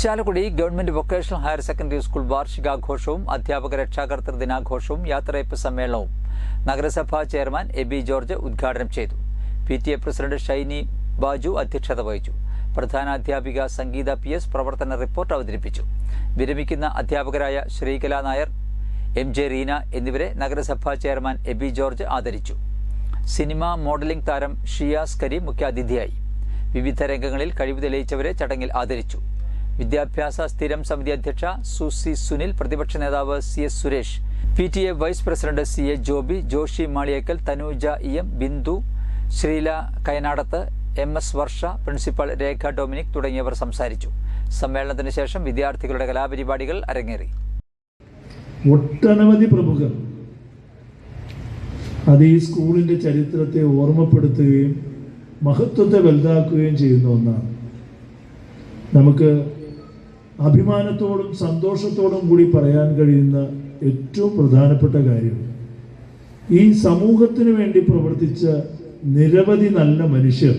Chalakudy government vocational higher secondary school വാർഷികാഘോഷവും അധ്യാപക രക്ഷാകർത്തൃ ദിനാഘോഷവും യാത്രയപ്പ് സമ്മേളനവും നഗരസഭാ ചെയർമാൻ എ ബി ജോർജ് ഉദ്ഘാടനം ചെയ്തു. P T A president Shiny Baju അധ്യക്ഷത വഹിച്ചു. പ്രധാന അധ്യാപിക സംഗീത പി എസ് പ്രവർത്തന റിപ്പോർട്ട് അവതരിപ്പിച്ചു. വിരമിക്കുന്ന അധ്യാപകരായ ശ്രീകല നായർ എം ജെ റീന എന്നിവരെ നഗരസഭാ ചെയർമാൻ എ ബി ജോർജ് ആദരിച്ചു. സിനിമ മോഡലിംഗ് താരം ഷിയാസ് കരീം മുഖ്യാതിഥിയായി. വിവിധ രംഗങ്ങളിൽ കഴിവ് തെളിയിച്ചവരെ ചടങ്ങിൽ ആദരിച്ചു. വിദ്യാഭ്യാസ സ്ഥിരം സമിതി അധ്യക്ഷ സുസി സുനിൽ പ്രതിപക്ഷ നേതാവ് C S Suresh P T A vice president C A Joby Joshy Maliyekkal Thanuja E M Bindu Sreela Kayanadath M S Varsha principal Rekha Dominic തുടങ്ങിയവർ സംസാരിച്ചു. സമ്മേളനത്തിന് ശേഷം വിദ്യാർത്ഥികളുടെ കലാപരിപാടികൾ അരങ്ങേറി. ഒട്ടനവധി പ്രമുഖർ അത് ഈ സ്കൂളിന്റെ ചരിത്രത്തെ ഓർമ്മപ്പെടുത്തുകയും മഹത്വത്തെ വലുതാക്കുകയും ചെയ്യുന്ന ഒന്നാണ്. നമുക്ക് അഭിമാനത്തോടും സന്തോഷത്തോടും കൂടി പറയാൻ കഴിയുന്ന ഏറ്റവും പ്രധാനപ്പെട്ട കാര്യം ഈ സമൂഹത്തിന് വേണ്ടി പ്രവർത്തിച്ച നിരവധി നല്ല മനുഷ്യർ